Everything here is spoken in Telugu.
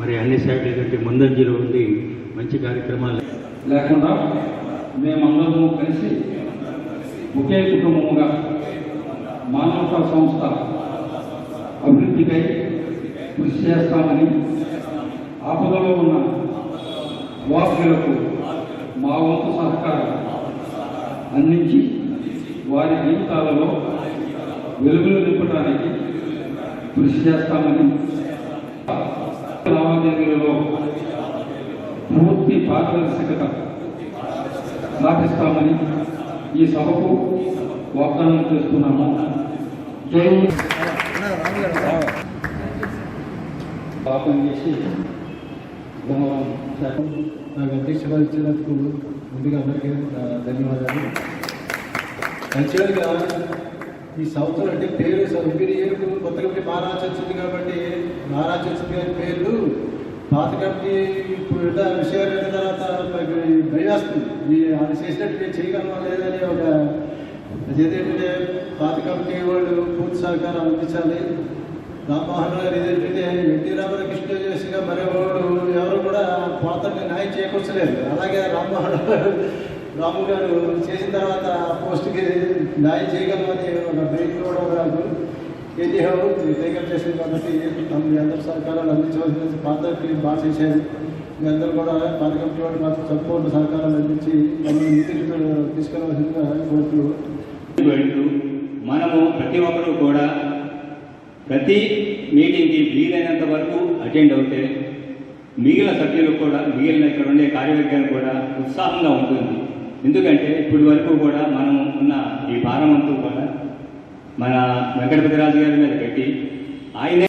మరి అన్ని శాఖల కంటే ముందంజలో ఉండి మంచి కార్యక్రమాలు. లేకుండా మేమందరము కలిసి ఒకే కుటుంబముగా మానవతా సంస్థ అభివృద్ధికై కృషి చేస్తామని ఆపదలో ఉన్న వార్డులకు మా వంతు సహకారం అందించి వారి జీవితాలలో వెలుగులు నింపడానికి కృషి చేస్తామని లావాదేవీలలో పూర్తి పారదర్శకత సాధిస్తామని ఈ సభకు వాగ్దానం చేస్తున్నాము. పాపం చేసి నాకు అధ్యక్షులు ఇచ్చినందుకు ముందుగా అందరికీ ధన్యవాదాలు. యాక్చువల్గా ఈ సంవత్సరం అంటే పేరు ఎవ్రీ కొత్తగా కొత్త మహారాజ్ వచ్చింది కాబట్టి మహారాజ్ వచ్చింది పేర్లు పాత కమిటీ ఇప్పుడు విషయం తర్వాత మనకి భయం వస్తుంది అది చేసినట్టు నేను చేయగలమా లేదని ఒక అదేంటంటే పాత కమిటీ వాళ్ళు పూర్తి సహకారం అందించాలి. రామ్మోహన్ గారు ఏదంటే ఎన్టీ రామకృష్ణ చేసిగా మరెవరు ఎవరు కూడా పోతని న్యాయం చేకూర్చలేదు. అలాగే రామ్మోహన్ గారు రాము గారు చేసిన తర్వాత ఆ పోస్ట్కి న్యాయం చేయగలమని ఒక బ్రెయిన్ కూడా రాదు. ఏది టేకప్ చేసింది కాబట్టి మీ అందరూ సహకారాలు అందించవలసిన పాతకి బాగా చేశారు. మీ అందరూ కూడా పాత కమిటీ వాళ్ళు మాకు సంపూర్ణ సహకారాలు అందించి మమ్మల్ని తీసుకెళ్ళవలసిందిగా కోరుతూ మనము ప్రతి ఒక్కరూ కూడా ప్రతి మీటింగ్కి వీలైనంత వరకు అటెండ్ అవుతే మిగిలిన సభ్యులు కూడా మిగిలిన ఇక్కడ ఉండే కార్యవర్గాలు కూడా ఉత్సాహంగా ఉంటుంది. ఎందుకంటే ఇప్పటి వరకు కూడా మనం ఉన్న ఈ భారం అంతా కూడా మన వెంకటపతి రాజు గారి మీద పెట్టి ఆయనే